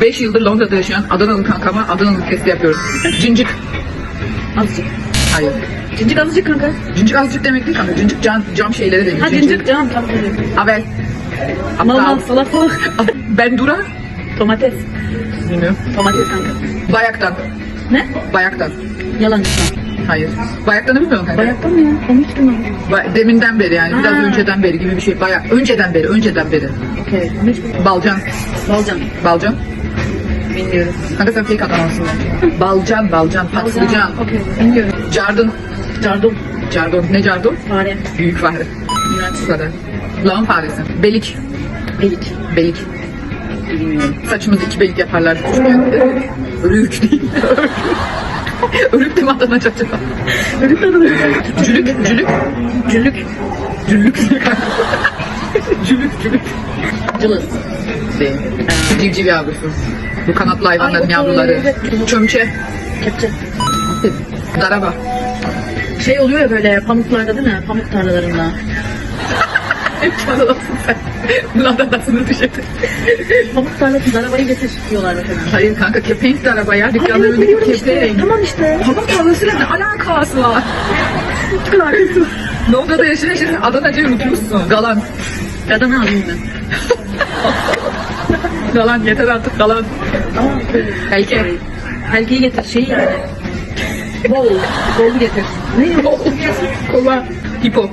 5 yıldır Londra'da yaşayan Adanalı kankama Adanalı testi yapıyoruz. Cincik. Azıcık. Hayır. Cincik azıcık kanka. Cincik azıcık demek değil kanka. Cincik can, cam şeylere denir. Ha cincik canım tamam. tamam. Abel. Mal mal salak salak. Ben Dura. Domates. Bilmiyorum. Domates kanka. Bayaktan. Ne? Bayaktan. Yalancı. Hayır. Bayaktan'ı bilmiyor musun kanka? Bayaktan mı ya? Onu hiç. Ba- deminden beri yani. Biraz Ha. önceden beri gibi bir şey. Bayak. Önceden beri. Önceden beri. Okey. Balcan. Balcan. Balcan. Bilmiyorum. Kanka sen fake adamsın. Balcan, balcan, patlıcan. Okey. Bilmiyorum. Cardın. Cardum. Cardon. Ne cardon? Fare. Büyük fare. Bu kadar. Lağım faresi. Belik. Belik. Belik. Bilmiyorum. Saçımızı iki belik yaparlar. Örük değil. Örük de mi Adana acaba? Örük adı Cülük, cülük. Cüllük. Cüllük. Cülük, cülük. Cılız. Değil. Civciv yavrusu. Bu kanatlı hayvanların Ay, yavruları. Çömçe. Kepçe. Daraba. Şey oluyor ya böyle pamuklarda değil mi? Pamuk tarlalarında. Kanadasın sen. Ladadasını düşün. Pamuk tarlasında arabayı getir diyorlar mesela. Hayır kanka kepenk de araba ya. Dükkanın evet, önündeki biliyorum işte. kepenk. Tamam işte. Pamuk tarlasıyla ne alakası var? Hiçbir alakası yok. Londra'da yaşayan yaşayan Adana'cıyı unutmuşsun. Galan. Adana alayım ben. Galan yeter artık galan. Helke. Helgeyi getir şey yani. Bol. Bol getir. Ne ya? Kova. Hipo.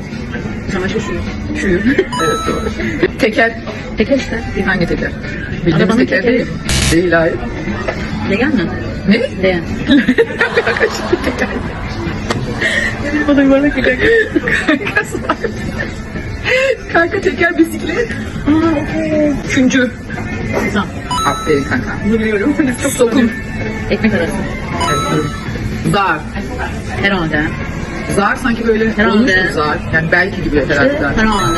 Çamaşır suyu. Şuyu. evet doğru. Teker. Teker işte. Hangi teker? Bildiğimiz Arabanın teker tekeri. değil? Değil hayır. Leğen mi? Ne? Leğen. teker. Benim bana yuvarlak bir kanka. Kanka sağ- Kanka teker bisiklet. Küncü. Tamam. Aferin kanka. Bunu biliyorum. Sokum. Ekmek arası. Zar. Herhalde. Zar sanki böyle Herhalde. olmuş mu zar? Yani belki gibi herhalde. Zar. herhalde.